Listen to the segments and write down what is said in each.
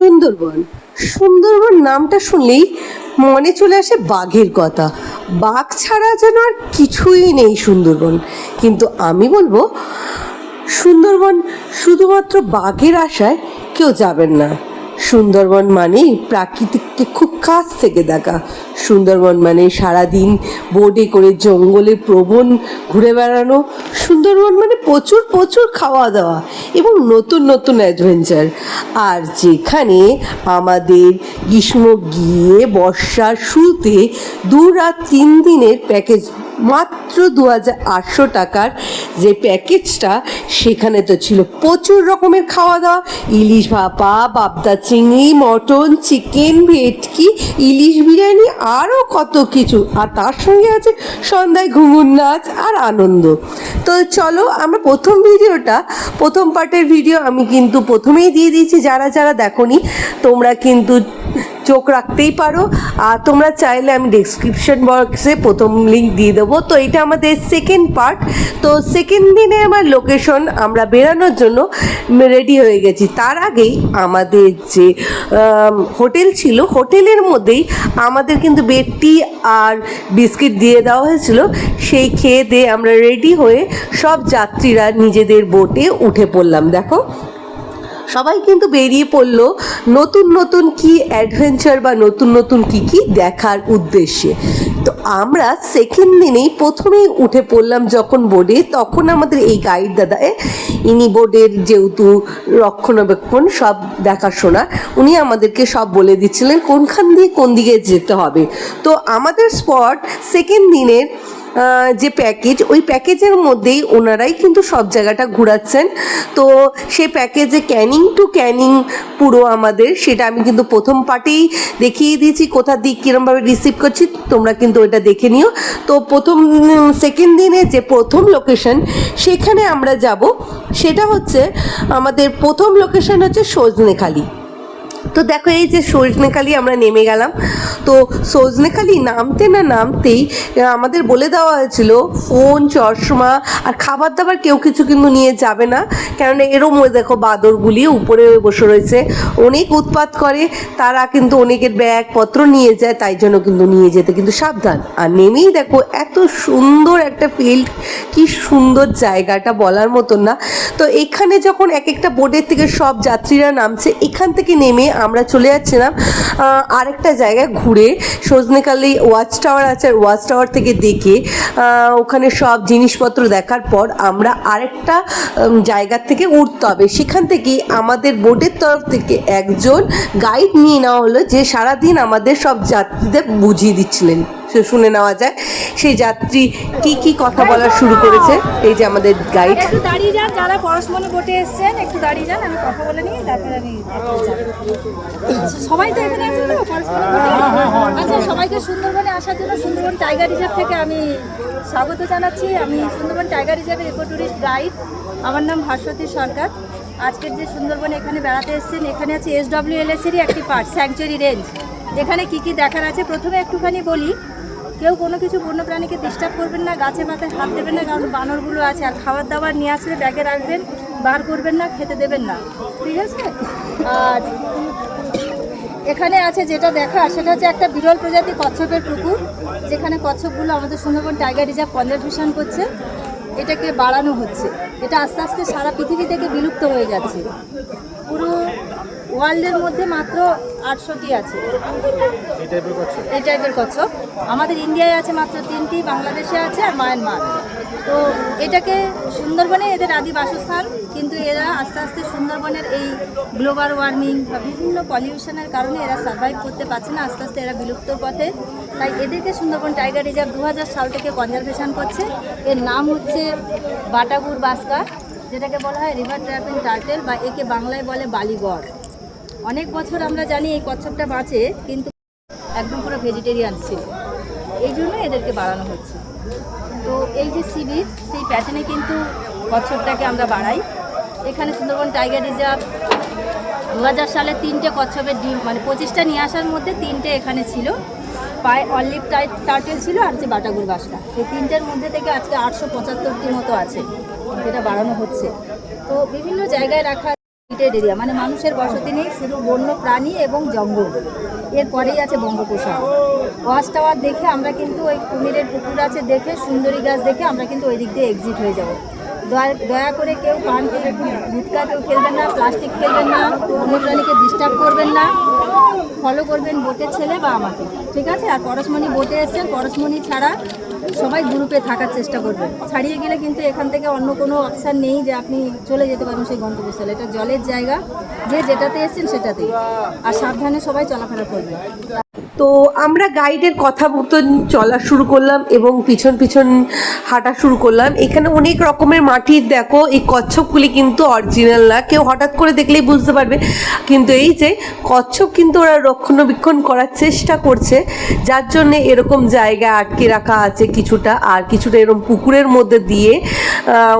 সুন্দরবন। সুন্দরবন নামটা শুনলেই মনে চলে আসে বাঘের কথা। বাঘ ছাড়া যেন আর কিছুই নেই সুন্দরবন। কিন্তু আমি বলব, সুন্দরবন শুধুমাত্র বাঘের আশায় কেউ যাবেন না। সুন্দরবন মানেই প্রাকৃতিককে খুব কাছ থেকে দেখা। সুন্দরবন মানে সারাদিন বোটে করে জঙ্গলে প্রবণ ঘুরে বেড়ানো। সুন্দরবন মানে প্রচুর প্রচুর খাওয়া দাওয়া এবং নতুন নতুন অ্যাডভেঞ্চার আর যেখানে আমাদের গ্রীষ্ম গিয়ে বর্ষার শুরুতে দু রাত তিন দিনের প্যাকেজ মাত্র দু আটশো টাকার যে প্যাকেজটা, সেখানে তো ছিল প্রচুর রকমের খাওয়া দাওয়া ইলিশ ভাপা বাবদা চিংড়ি, মটন, চিকেন, ভেটকি, ইলিশ বিরিয়ানি আরও কত কিছু। আর তার সঙ্গে আছে সন্ধ্যায় ঘুঙুর নাচ আর আনন্দ। তো চলো, আমরা প্রথম ভিডিওটা, প্রথম পার্টের ভিডিও আমি কিন্তু প্রথমেই দিয়ে দিয়েছি, যারা যারা দেখোনি, তোমরা কিন্তু চোখ রাখতেই পারো। আর তোমরা চাইলে আমি ডেসক্রিপশন বক্সে প্রথম লিঙ্ক দিয়ে দেবো। তো এটা আমাদের সেকেন্ড পার্ট তো সেকেন্ড দিনে আমার লোকেশন আমরা বেরানোর জন্য রেডি হয়ে গেছি। তার আগেই আমাদের যে হোটেল ছিল, হোটেলের মধ্যেই আমাদের কিন্তু বেডটি আর বিস্কিট দিয়ে দেওয়া হয়েছিল। সেই খেয়ে দিয়ে আমরা রেডি হয়ে সব যাত্রীরা নিজেদের বোটে উঠে পড়লাম। দেখো সবাই কিন্তু বেরিয়ে পড়ল নতুন নতুন কি অ্যাডভেঞ্চার বা নতুন নতুন কি কি দেখার উদ্দেশ্যে। তো আমরা সেকেন্ড দিনেই প্রথমেই উঠে পড়লাম যখন বোর্ডে তখন আমাদের এই গাইড দাদা ইনি বোর্ডের যেহেতু রক্ষণাবেক্ষণ, সব দেখাশোনা, উনি আমাদেরকে সব বলে দিচ্ছিলেন কোনখান দিয়ে কোন দিকে যেতে হবে। তো আমাদের স্পট সেকেন্ড দিনের যে প্যাকেজ ওই প্যাকেজের মধ্যেই ওনারাই কিন্তু সব জায়গাটা ঘোরাচ্ছেন। তো সেই প্যাকেজে ক্যানিং টু ক্যানিং পুরো আমাদের, সেটা আমি কিন্তু প্রথম পার্টেই দেখিয়ে দিয়েছি, কোথা দিক কীরমভাবে রিসিভ করছি, তোমরা কিন্তু ওটা দেখে নিও। তো প্রথম সেকেন্ড দিনে যে প্রথম লোকেশন সেখানে আমরা যাব, সেটা হচ্ছে আমাদের প্রথম লোকেশন হচ্ছে সজনেখালি তো দেখো এই যে সজনেখালি আমরা নেমে গেলাম। তো সজনেখালি নামতে না নামতেই আমাদের বলে দেওয়া হয়েছিল, ফোন, চশমা আর খাবার দাবার কেউ কিছু কিন্তু নিয়ে যাবে না। কেননা এরম দেখো বাদরগুলি উপরে বসে রয়েছে। অনেক উৎপাত করে, তারা কিন্তু অনেকের ব্যাগপত্র নিয়ে যায়, তাই জন্য কিন্তু নিয়ে যেতে কিন্তু সাবধান। আর নেমেই দেখো এত সুন্দর একটা ফিল্ড কি সুন্দর জায়গাটা বলার মতন না। তো এখানে যখন এক একটা বোর্ডের থেকে সব যাত্রীরা নামছে, এখান থেকে নেমে আমরা চলে যাচ্ছিলাম আরেকটা জায়গায় ঘুরে। সজনেকালি ওয়াচ টাওয়ার আছে, আর ওয়াচ টাওয়ার থেকে দেখে ওখানে সব জিনিসপত্র দেখার পর আমরা আরেকটা জায়গার থেকে উঠতে হবে। সেখান থেকে আমাদের বোর্ডের তরফ থেকে একজন গাইড নিয়ে নেওয়া হলো, যে সারাদিন আমাদের সব যাত্রীদের বুঝিয়ে দিচ্ছিলেন। শুনে নেওয়া যায়। সেই যাত্রী কি কি কথা বলা শুরু করেছে? এই যে আমাদের গাইড একটু দাঁড়িয়ে যান যারা পরশমনে বোটে এসেছেন একটু দাঁড়িয়ে যান আমি কথা বলে নিই তারপরে আমি সবাই তো এখানে আছেন তো? আচ্ছা সবাইকে সুন্দরবনে আসার জন্য সুন্দরবন টাইগার রিজার্ভ থেকে আমি স্বাগত জানাচ্ছি। আমি সুন্দরবন টাইগার রিজার্ভের ইকো ট্যুরিস্ট গাইড আমার নাম ভাস্বতী সরকার। আজকের যে সুন্দরবনে এখানে বেড়াতে এসেছেন এখানে আছে এস ডব্লিউ এলএসেরই একটি পার্ট স্যাংচুয়ারি রেঞ্জ এখানে কি কি দেখার আছে? প্রথমে একটুখানি বলি। কেউ কোনো কিছু বন্য প্রাণীকে ডিস্টার্ব করবেন না, গাছে পাতায় হাত দেবেন না, কারণ বানরগুলো আছে। আর খাবার দাবার নিয়ে আসলে ব্যাগে রাখবেন, বার করবেন না, খেতে দেবেন না। ঠিক আছে? আর এখানে আছে যেটা দেখা, সেটা হচ্ছে একটা বিরল প্রজাতি কচ্ছপের পুকুর, যেখানে কচ্ছপগুলো আমাদের সুন্দরবন টাইগার রিজার্ভ কনজারভেশন করছে। এটাকে বাড়ানো হচ্ছে। এটা আস্তে আস্তে সারা পৃথিবী থেকে বিলুপ্ত হয়ে যাচ্ছে। পুরো ওয়ার্ল্ডের মধ্যে মাত্র আটশোটি আছে। এই টাইপের কচ্ছপ? আমাদের ইন্ডিয়ায় আছে মাত্র তিনটি বাংলাদেশে আছে আর মায়ানমার। তো এটাকে সুন্দরবনে এদের আদি বাসস্থান কিন্তু এরা আস্তে আস্তে সুন্দরবনের এই গ্লোবাল ওয়ার্মিং বা বিভিন্ন পলিউশনের কারণে এরা সার্ভাইভ করতে পারছে না আস্তে আস্তে এরা বিলুপ্তর পথে। তাই এদেরকে সুন্দরবন টাইগার রিজার্ভ দু হাজার সাল থেকে কনজারভেশন করছে। এর নাম হচ্ছে বাটাগুর বাসকা যেটাকে বলা হয় রিভার ট্র্যাপিং টার্টেল বা একে বাংলায় বলে বালিগড়। অনেক বছর আমরা জানি এই কচ্ছপটা বাঁচে, কিন্তু একদম পুরো ভেজিটেরিয়ান ছিল এই জন্য এদেরকে বাড়ানো হচ্ছে। তো এই যে সি বিচ সেই প্যাটার্নে কিন্তু কচ্ছপটাকে আমরা বাড়াই। এখানে সুন্দরবন টাইগার রিজার্ভ দু হাজার সালে তিনটে কচ্ছপের ডিম মানে পঁচিশটা নিয়ে আসার মধ্যে তিনটে এখানে ছিল। পায়ে অলিভ টাইট টার্টেল ছিল আর যে বাটাগুর বাসটা। এই তিনটের মধ্যে থেকে আজকে আটশো পঁচাত্তরটির মতো আছে। যেটা বাড়ানো হচ্ছে। তো বিভিন্ন জায়গায় রাখা লিমিটেড এরিয়া মানে মানুষের বসতি নেই, শুধু বন্য প্রাণী এবং জঙ্গল। এরপরেই আছে বঙ্গোপসাগর। ওয়াচ টাওয়ার দেখে আমরা কিন্তু ওই কুমিরের পুকুর আছে দেখে, সুন্দরী গাছ দেখে আমরা কিন্তু ওই দিক দিয়ে এক্সিট হয়ে যাব। দয়া করে কেউ পান গুটকা কেউ খেলবেন না, প্লাস্টিক খেলবেন না অন্য প্রাণীকে ডিস্টার্ব করবেন না। ফলো করবেন বোটের ছেলে বা আমাকে। ঠিক আছে? আর পরশমণি বোটে এসছেন, পরশমণি ছাড়া সবাই গ্রুপে থাকার চেষ্টা করবে। ছাড়িয়ে গেলে কিন্তু এখান থেকে অন্য কোনো অপশান নেই যে আপনি চলে যেতে পারেন সেই গন্তব্যস্থলে। এটা জলের জায়গা। যে যেটাতে এসেছেন সেটাতেই। আর সাবধানে সবাই চলাফেরা করবেন তো আমরা গাইডের কথা মতন চলা শুরু করলাম এবং পিছন পিছন হাঁটা শুরু করলাম। এখানে অনেক রকমের মাটির দেখো, এই কচ্ছপগুলি কিন্তু অরিজিনাল না। কেউ হঠাৎ করে দেখলেই বুঝতে পারবে। কিন্তু এই যে কচ্ছপ কিন্তু ওরা রক্ষণাবেক্ষণ করার চেষ্টা করছে, যার জন্য এরকম জায়গায় আটকে রাখা আছে কিছুটা। আর কিছুটা এরকম পুকুরের মধ্যে দিয়ে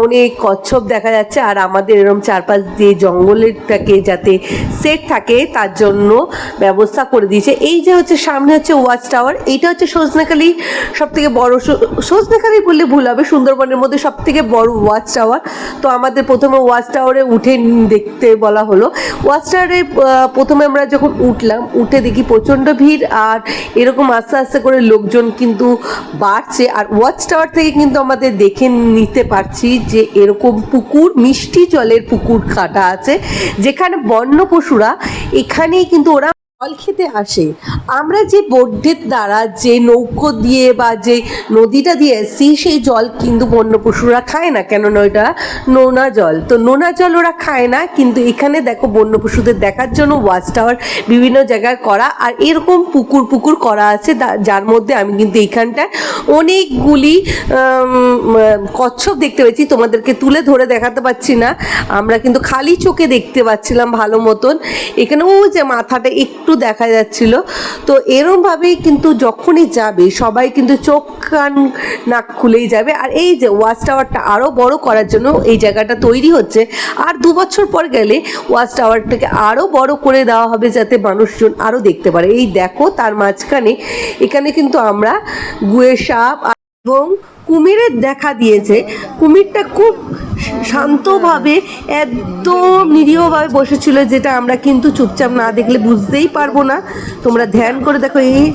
অনেক কচ্ছপ দেখা যাচ্ছে। আর আমাদের এরকম চারপাশ দিয়ে জঙ্গলেরটাকে যাতে সেট থাকে, তার জন্য ব্যবস্থা করে দিয়েছে। এই যে হচ্ছে সামনে হচ্ছে ওয়াচ টাওয়ার। এইটা হচ্ছে সজনেখালি সব থেকে বড় সজনেখালি বললে ভুল হবে, সুন্দরবনের মধ্যে সব থেকে বড় ওয়াচ টাওয়ার। তো আমাদের প্রথমে ওয়াচ টাওয়ারে উঠে দেখতে বলা হলো। ওয়াচ টাওয়ারে প্রথমে আমরা যখন উঠলাম, উঠে দেখি প্রচণ্ড ভিড় আর এরকম আস্তে আস্তে করে লোকজন কিন্তু বাড়ছে। আর ওয়াচ টাওয়ার থেকে কিন্তু আমাদের দেখে নিতে পারছি যে এরকম পুকুর, মিষ্টি জলের পুকুর কাটা আছে, যেখানে বন্য পশুরা এখানেই কিন্তু ওরা জল খেতে আসে। আমরা যে বোটের দ্বারা যে নৌকো দিয়ে বা যে নদীটা দিয়ে এসছি, সেই জল কিন্তু বন্য পশুরা খায় না। কেননা ওইটা নোনা জল। তো নোনা জল ওরা খায় না, কিন্তু এখানে দেখো বন্য পশুদের দেখার জন্য ওয়াচ টাওয়ার বিভিন্ন জায়গায় করা। আর এরকম পুকুর পুকুর করা আছে যার মধ্যে আমি কিন্তু এইখানটায় অনেকগুলি কচ্ছপ দেখতে পেয়েছি। তোমাদেরকে তুলে ধরে দেখাতে পাচ্ছি না। আমরা কিন্তু খালি চোখে দেখতে পাচ্ছিলাম ভালো মতন। এখানে ও যে মাথাটা একটু দেখা যাচ্ছিল। তো এরমভাবেই কিন্তু যখনই যাবে, সবাই কিন্তু চোখ, কান, নাক খুলেই যাবে। আর এই যে ওয়াচ টাওয়ারটা আরও বড় করার জন্য এই জায়গাটা তৈরি হচ্ছে। আর দু বছর পর গেলে ওয়াচ টাওয়ারটাকে আরও বড় করে দেওয়া হবে যাতে মানুষজন আরও দেখতে পারে। এই দেখো, তার মাঝখানে এখানে কিন্তু আমরা গুয়ে সাপ এবং কুমিরের দেখা দিয়েছে। কুমিরটা খুব শান্তভাবে, একদম নিরীহভাবে বসেছিল, যেটা আমরা কিন্তু চুপচাপ না দেখলে বুঝতেই পারব না। তোমরা ধ্যান করে দেখো এই।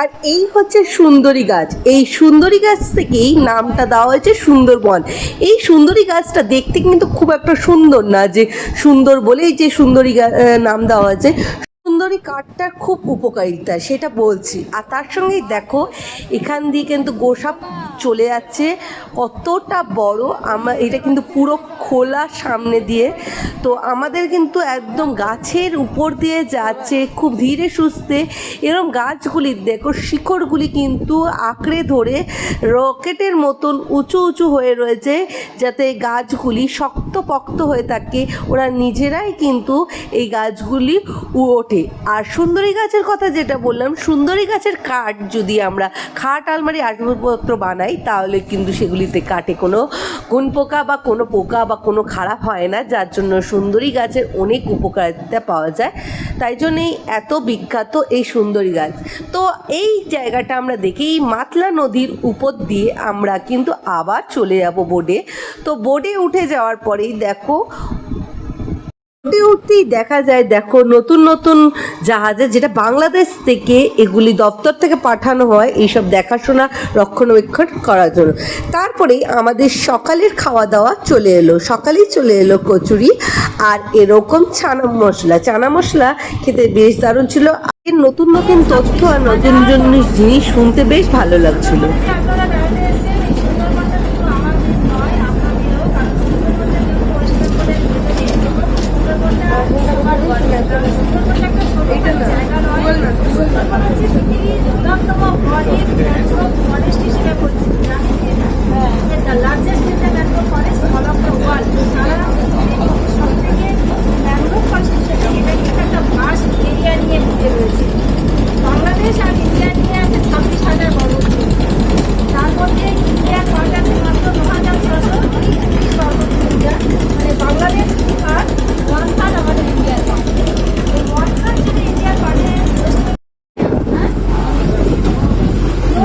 আর এই হচ্ছে সুন্দরী গাছ। এই সুন্দরী গাছ থেকেই নামটা দেওয়া হয়েছে সুন্দরবন। এই সুন্দরী গাছটা দেখতে কিন্তু খুব একটা সুন্দর না, যে সুন্দর বলেই যে সুন্দরী নাম দেওয়া হয়েছে। সুন্দরী কাঠটার খুব উপকারিতা সেটা বলছি। আর তার সঙ্গেই দেখো, এখান দিয়ে কিন্তু গোসাপ চলে যাচ্ছে। কতটা বড় আমরা এটা কিন্তু পুরো খোলা সামনে দিয়ে তো আমাদের কিন্তু একদম গাছের উপর দিয়ে যাচ্ছে, খুব ধীরে সুস্থে। এরম গাছগুলি দেখো, শিকড়গুলি কিন্তু আঁকড়ে ধরে রকেটের মতন উঁচু উঁচু হয়ে রয়েছে, যাতে গাছগুলি শক্তপোক্ত হয়ে থাকে। ওরা নিজেরাই কিন্তু এই গাছগুলি ওঠে। আর সুন্দরী গাছের কথা যেটা বললাম, সুন্দরী গাছের কাঠ যদি আমরা খাট, আলমারি, আসবাবপত্র বানাই, তাহলে কিন্তু সেগুলিতে কাটে কোনো কোন পোকা বা কোনো পোকা বা কোনো খারাপ হয় না, যার জন্য সুন্দরী গাছের অনেক উপকারিতা পাওয়া যায়। তাই জন্যই এত বিখ্যাত এই সুন্দরী গাছ। তো এই জায়গাটা আমরা দেখি, এই মাতলা নদীর উপর দিয়ে আমরা কিন্তু আবার চলে যাব বোর্ডে তো বোর্ডে উঠে যাওয়ার পরেই দেখো উঠতে উঠতেই দেখা যায়, দেখো নতুন নতুন জাহাজে যেটা বাংলাদেশ থেকে এগুলি দপ্তর থেকে পাঠানো হয়, এইসব দেখাশোনা, রক্ষণাবেক্ষণ করার জন্য। তারপরেই আমাদের সকালের খাওয়া দাওয়া চলে এলো, সকালেই চলে এলো কচুরি আর এরকম ছানা মশলা। চানা মশলা খেতে বেশ দারুণ ছিল। নতুন নতুন তথ্য আর নতুন নতুন জিনিস শুনতে বেশ ভালো লাগছিল আপনারা বেড়াতে এসেছেন এই সুন্দরবনটা শুধু আমার নয় আপনাদেরও কারণ সুন্দরবনটা কিন্তু পরিষ্কার করে সুন্দরবনটা সুন্দরবনটা একটা ছোট জায়গা নয় সুন্দরবন হচ্ছে পৃথিবীর বৃহত্তম বনের ফরেস্ট হিসেবে পরিচিত জানেন the largest in the mangrove forest all of the world সারা পৃথিবীর সব থেকে ম্যানগ্রোভ ফরেস্ট হিসেবে এটা কিন্তু একটা ভাস্ট এরিয়া নিয়ে ঘিরে রয়েছে বাংলাদেশ আর ইন্ডিয়া নিয়ে আছে ছাব্বিশ হাজার বর্গ তার মধ্যে ইন্ডিয়ার পার্ট আছে মাত্র ন হাজার ছশো তিরিশ বর্গ কিলোমিটার মানে বাংলাদেশ আর ওয়ান থার্ড আমাদের ইন্ডিয়ার পার্ট এই ওয়ান থার্ড যদি ইন্ডিয়ার পার্টে মানুষের বসতি ছেড়ে দিয়ে এইদিকে দুপাশ দিয়ে জল রাস্তা নদী একটা ভিজে ভিজে ভাব যাচ্ছে নদীর গায়ে। এটা ওইটাই, মানে জোয়ারে এতটা জল ওঠে। এটা যখন low tide হয়, আমাদের কুড়ি feet নিচে জল থাকে। এটা হচ্ছে সুন্দরবনের normal weather এর এই ওঠানামা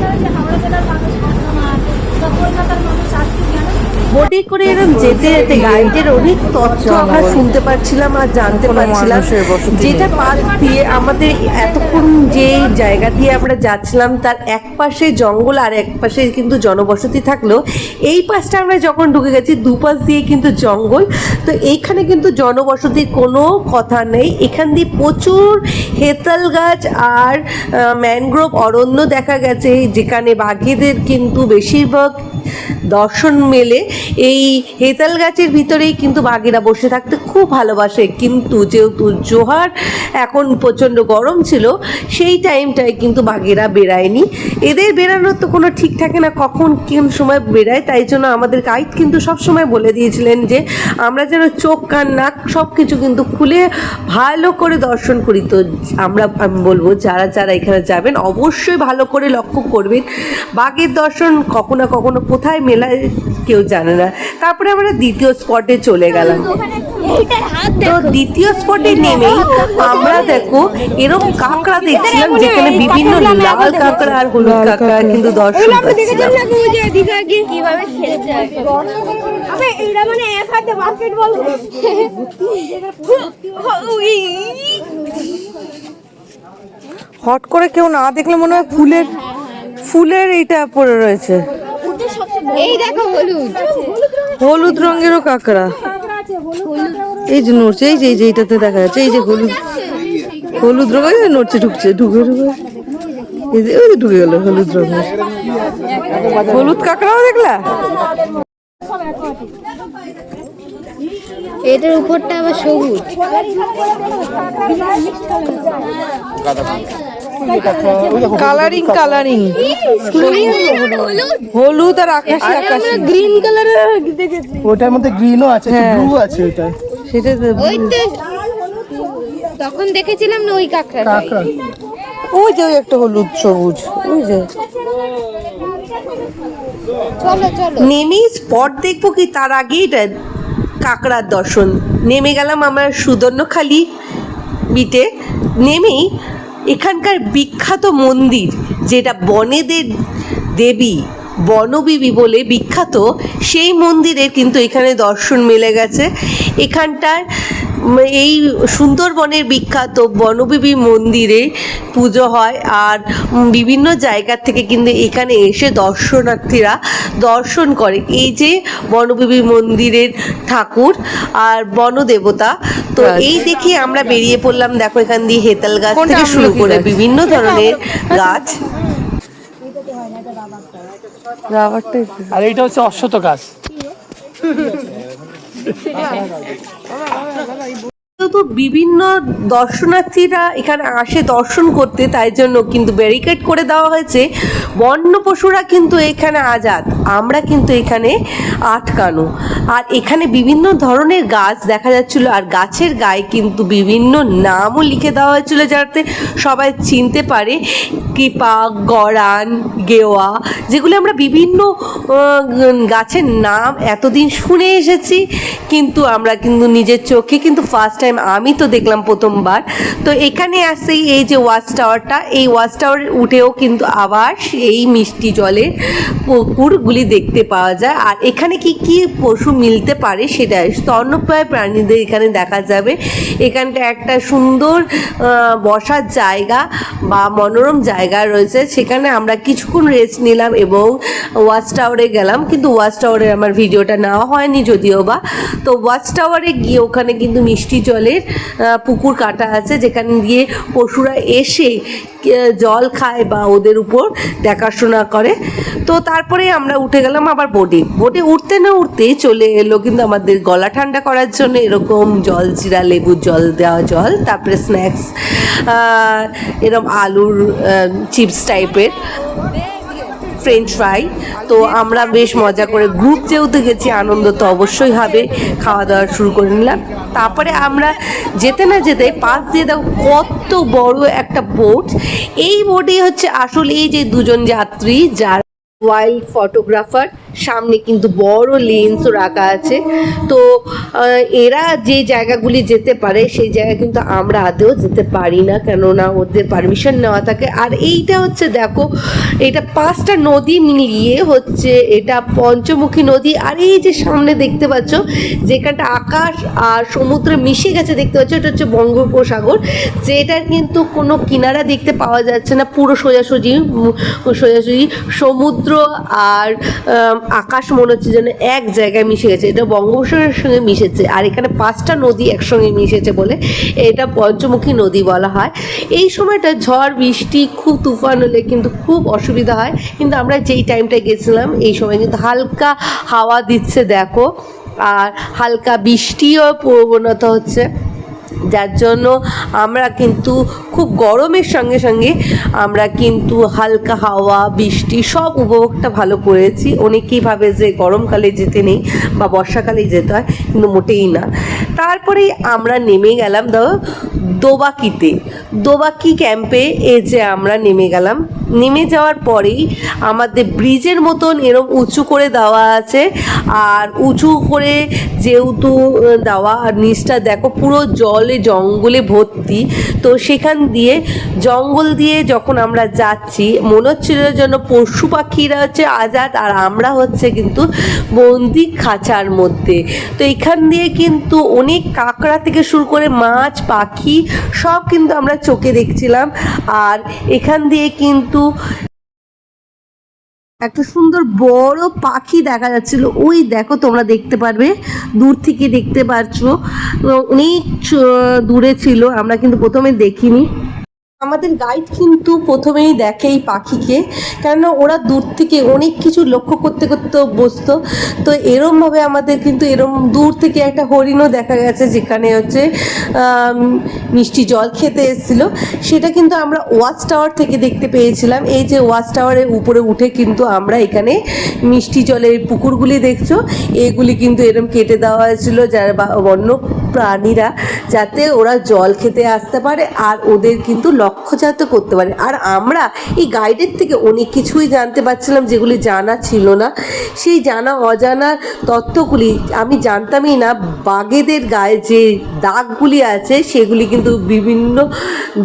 হাওড়া জেলার মানুষ বা কলকাতার মানুষ আজকে বোটে করে এরকম যেতে যেতে গাইডের অনেক তথ্য আমরা শুনতে পারছিলাম আর জানতে পারছিলাম যেটা পাশ দিয়ে আমাদের এতক্ষণ যে জায়গা দিয়ে আমরা যাচ্ছিলাম তার এক পাশে জঙ্গল আর এক পাশে কিন্তু জনবসতি থাকল। এই পাশটা আমরা যখন ঢুকে গেছি দুপাশ দিয়ে কিন্তু জঙ্গল। তো এইখানে কিন্তু জনবসতির কোনো কথা নেই। এখান দিয়ে প্রচুর হেতাল গাছ আর ম্যানগ্রোভ অরণ্য দেখা গেছে যেখানে বাঘেদের কিন্তু বেশিরভাগ দর্শন মেলে। এই হেতাল গাছের ভিতরেই কিন্তু বাঘেরা বসে থাকতে খুব ভালোবাসে। কিন্তু যেহেতু জোহার এখন প্রচণ্ড গরম ছিল, সেই টাইমটায় কিন্তু বাঘেরা বেরায়নি এদের বেরানোর তো কোনো ঠিক থাকে না, কখন কোন সময় বেরায় তাই জন্য আমাদের গাইড কিন্তু সব সময় বলে দিয়েছিলেন যে, আমরা যেন চোখ, কান, নাক সব কিছু কিন্তু খুলে ভালো করে দর্শন করি। তো আমরা, আমি বলব, যারা যারা এখানে যাবেন, অবশ্যই ভালো করে লক্ষ্য করবেন। বাঘের দর্শন কখনো কখনো কোথায় মেলায় কেউ জানে না। তারপরে আমরা দ্বিতীয় স্পটে চলে গেলাম। তো দ্বিতীয় স্পটে নেমেই আমরা দেখো এরকম কাঁকড়া দেখছিলাম যেখানে বিভিন্ন লাল কাঁকড়া আর হলুদ কাঁকড়া কিন্তু দর্শন হয় মানে হট করে কেউ না দেখলে মনে হয় ফুলের ফুলের এইটা পড়ে রয়েছে। এই দেখো হলুদ। হলুদ রঙেরও কাঁকড়া। এই যে নড়ছে এই যে এই যে এইটাতে দেখা যাচ্ছে এই যে হলুদ। হলুদ রঙ নড়ছে ঢুকছে ঢুকে ঢুকে। এই যে ওই ঢুকে গেল হলুদ রঙের হলুদ কাঁকড়াও দেখলা? এটার উপরটা আবার সবুজ। কালারিং কালারিং হলুদ আর আকাশি আকাশি। গ্রিন কালারের ওটার মধ্যে গ্রিনও আছে হ্যাঁ। ব্লু আছে ওটায় সেটা ওই তখন দেখেছিলাম না ওই কাঁকড়া। ওই যে ওই একটা হলুদ সবুজ। ওই যে। চলো চলো। নেমেই স্পট দেখব কি তার আগেই কাঁকড়ার দর্শন। নেমে গেলাম আমরা সুদর্ণখালি বিটে নেমেই এখানকার বিখ্যাত মন্দির, যেটা বনেদের দেবী বনবিবি বলে বিখ্যাত, সেই মন্দিরে কিন্তু এখানে দর্শন মিলে গেছে। এখানটার এই সুন্দরবনের বিখ্যাত বনবিবি মন্দিরে পুজো হয় আর বিভিন্ন জায়গা থেকে কিন্তু এখানে এসে দর্শনার্থীরা দর্শন করে। এই যে বনবিবি মন্দিরের ঠাকুর আর বনদেবতা তো এই দেখে আমরা বেরিয়ে পড়লাম দেখো এখান দিয়ে হেতাল গাছ থেকে শুরু করে বিভিন্ন ধরনের গাছ। আর এইটা হচ্ছে অশ্বত গাছ। 老板，老板老板老板 যেহেতু বিভিন্ন দর্শনার্থীরা এখানে আসে দর্শন করতে, তাই জন্য কিন্তু ব্যারিকেড করে দেওয়া হয়েছে। বন্য পশুরা কিন্তু এখানে আজাদ, আমরা কিন্তু এখানে আটকানো। আর এখানে বিভিন্ন ধরনের গাছ দেখা যাচ্ছিল, আর গাছের গায়ে কিন্তু বিভিন্ন নামও লিখে দেওয়া হয়েছিল যাতে সবাই চিনতে পারে। কৃপা গড়ান গেওয়া, যেগুলো আমরা বিভিন্ন গাছের নাম এতদিন শুনে এসেছি, কিন্তু আমরা কিন্তু নিজের চোখে কিন্তু ফার্স্ট টাইম আমি তো দেখলাম প্রথমবার। তো এখানে আসেই এই যে ওয়াচ টাওয়ারটা এই ওয়াচ টাওয়ার উঠেও কিন্তু আবার এই মিষ্টি জলের পুকুরগুলি দেখতে পাওয়া যায়। আর এখানে কি কি পশু মিলতে পারে সেটা স্তন্যপ্রায় প্রাণীদের এখানে দেখা যাবে। এখানটা একটা সুন্দর বসার জায়গা বা মনোরম জায়গা রয়েছে। সেখানে আমরা কিছুক্ষণ রেস্ট নিলাম এবং ওয়াচ টাওয়ারে গেলাম। কিন্তু ওয়াচ টাওয়ারে আমার ভিডিওটা নেওয়া হয়নি, যদিও বা। তো ওয়াচ টাওয়ারে গিয়ে ওখানে কিন্তু মিষ্টি জলের পুকুর কাটা আছে, যেখানে গিয়ে পশুরা এসে জল খায় বা ওদের উপর দেখাশোনা করে। তো তারপরে আমরা উঠে গেলাম আবার বোটে বোটে উঠতে না উঠতেই চলে এলো কিন্তু আমাদের গলা ঠান্ডা করার জন্য এরকম জল জিরা, লেবুর জল দেওয়া জল, তারপরে স্ন্যাক্স এরকম আলুর চিপস টাইপের ফ্রেঞ্চ ফ্রাই তো আমরা বেশ মজা করে গ্রুপ যেহেতু গেছি আনন্দ তো অবশ্যই হবে, খাওয়া দাওয়া শুরু করে নিলাম। তারপরে আমরা যেতে না যেতে পাশ দিয়ে দেখো কত বড় একটা বোট এই বোটেই হচ্ছে আসলে এই যে দুজন যাত্রী যারা ওয়াইল্ড ফটোগ্রাফার সামনে কিন্তু বড় লেন্সও রাখা আছে। তো এরা যে জায়গাগুলি যেতে পারে, সেই জায়গা কিন্তু আমরা আদেও যেতে পারি না, কেননা ওদের পারমিশন নেওয়া থাকে। আর এইটা হচ্ছে, দেখো, এটা পাঁচটা নদী মিলিয়ে হচ্ছে, এটা পঞ্চমুখী নদী। আর এই যে সামনে দেখতে পাচ্ছ, যেখানটা আকাশ আর সমুদ্র মিশে গেছে দেখতে পাচ্ছ, এটা হচ্ছে বঙ্গোপসাগর। যেটার কিন্তু কোনো কিনারা দেখতে পাওয়া যাচ্ছে না, পুরো সোজাসুজি সোজাসুজি সমুদ্র আর আকাশ মনে হচ্ছে যেন এক জায়গায় মিশে গেছে। এটা বঙ্গোপসাগরের সঙ্গে মিশেছে আর এখানে পাঁচটা নদী একসঙ্গে মিশেছে বলে এটা পঞ্চমুখী নদী বলা হয়। এই সময়টা ঝড়, বৃষ্টি, খুব তুফান হলে কিন্তু খুব অসুবিধা হয়। কিন্তু আমরা যেই টাইমটায় গেছিলাম, এই সময় কিন্তু হালকা হাওয়া দিচ্ছে, দেখো। আর হালকা বৃষ্টিও প্রবণতা হচ্ছে। যার জন্য আমরা কিন্তু খুব গরমের সঙ্গে সঙ্গে আমরা কিন্তু হালকা হাওয়া, বৃষ্টি সব উপভোগটা ভালো করেছি। অনেকেই ভাবে যে গরমকালে যেতে নেই বা বর্ষাকালেই যেতে হয়, কিন্তু মোটেই না। তারপরেই আমরা নেমে গেলাম ধরো দোবাকিতে। দোবাকি ক্যাম্পে এ যে আমরা নেমে গেলাম। নেমে যাওয়ার পরেই আমাদের ব্রিজের মতন এরম উঁচু করে দেওয়া আছে। আর উঁচু করে যেহেতু দেওয়া আর নিচটা দেখো পুরো জলে জঙ্গলে ভর্তি। তো সেখান দিয়ে, জঙ্গল দিয়ে যখন আমরা যাচ্ছি, মনে হচ্ছিল যেন পশু পাখিরা হচ্ছে আজাদ আর আমরা হচ্ছে কিন্তু বন্দি খাঁচার মধ্যে। তো এখান দিয়ে কিন্তু অনেক কাঁকড়া থেকে শুরু করে মাছ, পাখি, সব কিন্তু আমরা চোখে দেখছিলাম। আর এখান দিয়ে কিন্তু একটা সুন্দর বড় পাখি দেখা যাচ্ছিল। ওই দেখো তোমরা দেখতে পারবে, দূর থেকে দেখতে পারছ। অনেক দূরে ছিল, আমরা কিন্তু প্রথমে দেখিনি। আমাদের গাইড কিন্তু প্রথমেই দেখে এই পাখিকে, কেননা ওরা দূর থেকে অনেক কিছু লক্ষ্য করতে করতে বসতো তো এরমভাবে আমাদের কিন্তু এরম দূর থেকে একটা হরিণও দেখা গেছে যেখানে হচ্ছে মিষ্টি জল খেতে এসেছিল। সেটা কিন্তু আমরা ওয়াচ টাওয়ার থেকে দেখতে পেয়েছিলাম। এই যে ওয়াচ টাওয়ারের উপরে উঠে কিন্তু আমরা এখানে মিষ্টি জলের পুকুরগুলি দেখছ। এগুলি কিন্তু এরম কেটে দেওয়া হয়েছিল যারা বন্য প্রাণীরা, যাতে ওরা জল খেতে আসতে পারে। আর ওদের কিন্তু লক্ষ্যজাত করতে পারে আর আমরা এই গাইডের থেকে অনেক কিছুই জানতে পারছিলাম যেগুলি জানা ছিল না। সেই জানা অজানা তথ্যগুলি আমি জানতামই না। বাঘেদের গায়ে যে দাগগুলি আছে, সেগুলি কিন্তু বিভিন্ন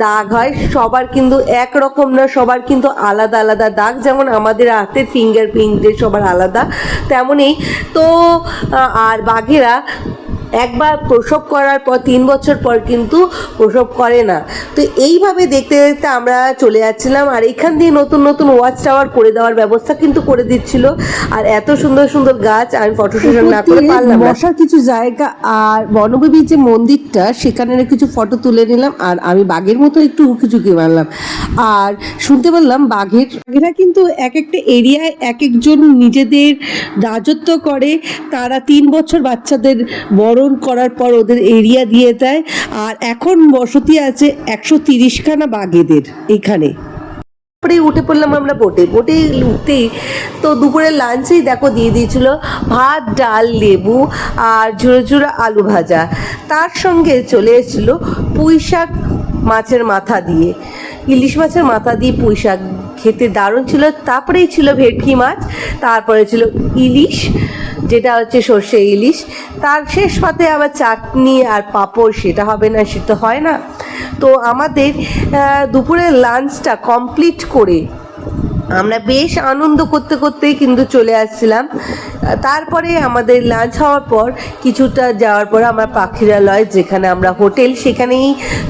দাগ হয়। সবার কিন্তু একরকম না, সবার কিন্তু আলাদা আলাদা দাগ। যেমন আমাদের হাতের ফিঙ্গার প্রিন্টের সবার আলাদা, তেমনই। তো আর বাঘেরা একবার প্রসব করার পর তিন বছর পর কিন্তু প্রসব করে না। তো এইভাবে দেখতে দেখতে আমরা চলে যাচ্ছিলাম আর এখান দিয়ে নতুন নতুন ওয়াচ টাওয়ার করে দেওয়ার ব্যবস্থা কিন্তু করে দিচ্ছিল। আর এত সুন্দর সুন্দর গাছ আমি ফটো সেশন না করে পারলাম বসার কিছু জায়গা আর বনদেবীর যে মন্দিরটা সেখানে কিছু ফটো তুলে নিলাম আর আমি বাঘের মতো একটু উঁকি মারলাম। আর শুনতে পারলাম বাঘের বাঘেরা কিন্তু এক একটা এরিয়ায় এক একজন নিজেদের রাজত্ব করে। তারা তিন বছর বাচ্চাদের বরণ করার পর ওদের এরিয়া দিয়ে দেয়। আর এখন বসতি আছে একশো তিরিশখানা বাঘেদের এখানে। তারপরে উঠে পড়লাম আমরা বোটে বোটে উঠতেই তো দুপুরের লাঞ্চেই দেখো দিয়ে দিয়েছিল ভাত, ডাল, লেবু আর ঝুড়ো ঝুড়ো আলু ভাজা। তার সঙ্গে চলে এসেছিল পুঁই শাক মাছের মাথা দিয়ে। ইলিশ মাছের মাথা দিয়ে পুঁই শাক খেতে দারুণ ছিল। তারপরেই ছিল ভেটকি মাছ, তারপরে ছিল ইলিশ, যেটা হচ্ছে সর্ষে ইলিশ। তার শেষ পাতে আবার চাটনি আর পাঁপড়, সেটা হবে না, সেটা হয় না। তো আমাদের দুপুরের লাঞ্চটা কমপ্লিট করে আমরা বেশ আনন্দ করতে করতেই কিন্তু চলে আসছিলাম। তারপরে আমাদের লাঞ্চ হওয়ার পর, কিছুটা যাওয়ার পর আমরা পাখিরালয়, যেখানে আমরা হোটেল, সেখানেই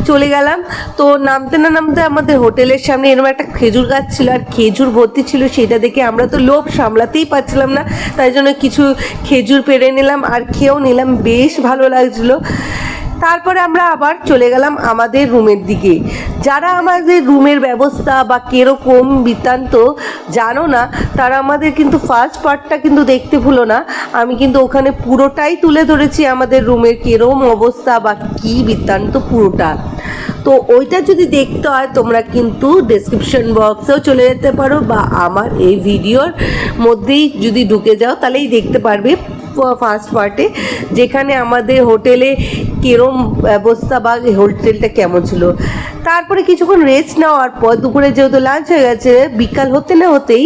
চলে গেলাম। তো নামতে না নামতে আমাদের হোটেলের সামনে এরকম একটা খেজুর গাছ ছিল, আর খেজুর ভর্তি ছিল, সেটা দেখে আমরা তো লোভ সামলাতেই পারছিলাম না। তাই জন্য কিছু খেজুর পেরে নিলাম, আর খেয়েও নিলাম, বেশ ভালো লাগছিল। তারপরে আমরা আবার চলে গেলাম আমাদের রুমের দিকে। যারা আমাদের রুমের ব্যবস্থা বা কীরকম বৃত্তান্ত জানো না, তারা আমাদের কিন্তু ফার্স্ট পার্টটা কিন্তু দেখতে ভুলো না। আমি কিন্তু ওখানে পুরোটাই তুলে ধরেছি আমাদের রুমের কীরকম অবস্থা বা কী বৃত্তান্ত পুরোটা। তো ওইটা যদি দেখতে হয়, তোমরা কিন্তু ডেসক্রিপশন বক্সেও চলে যেতে পারো বা আমার এই ভিডিওর মধ্যেই যদি ঢুকে যাও, তাহলেই দেখতে পারবে। ফার্স্ট পার্টে, যেখানে আমাদের হোটেলে কিরম ব্যবস্থা বা হোটেলটা কেমন ছিল। তারপরে কিছুক্ষণ রেস্ট নেওয়ার পর দুপুরে যেহেতু লাঞ্চ হয়ে গেছে, বিকাল হতে না হতেই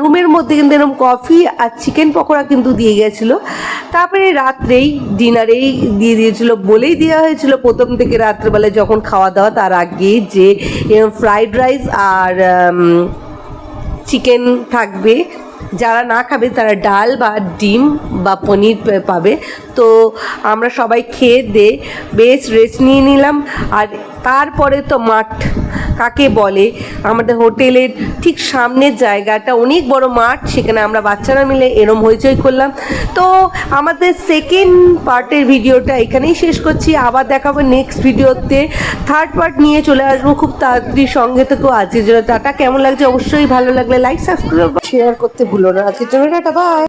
রুমের মধ্যে কিন্তু এরকম কফি আর চিকেন পকোড়া কিন্তু দিয়ে গেছিল। তারপরে রাত্রেই ডিনারেই দিয়ে দিয়েছিল বলেই দেওয়া হয়েছিল প্রথম থেকে রাত্রেবেলায় যখন খাওয়া দাওয়া, তার আগে যে ফ্রাইড রাইস আর চিকেন থাকবে। যারা না খাবে তারা ডাল বা ডিম বা পনির পাবে। তো আমরা সবাই খেয়ে দে, বেশ রেস্ট নিয়ে নিলাম। আর তারপরে তো মাঠ। কাকে বলে? আমাদের হোটেলের ঠিক সামনের জায়গাটা, অনেক বড় মাঠ, সেখানে আমরা বাচ্চারা মিলে এরম হইচই করলাম। তো আমাদের সেকেন্ড পার্টের ভিডিওটা এখানেই শেষ করছি। আবার দেখাবো নেক্সট ভিডিওতে থার্ড পার্ট নিয়ে চলে আসব খুব তাড়াতাড়ি। সঙ্গে থেকেও আজকের জন্য টাটা। কেমন লাগছে? অবশ্যই ভালো লাগলে লাইক সাবস্ক্রাইব শেয়ার করতে ভুলো না। আজকের জন্য টাটা বাই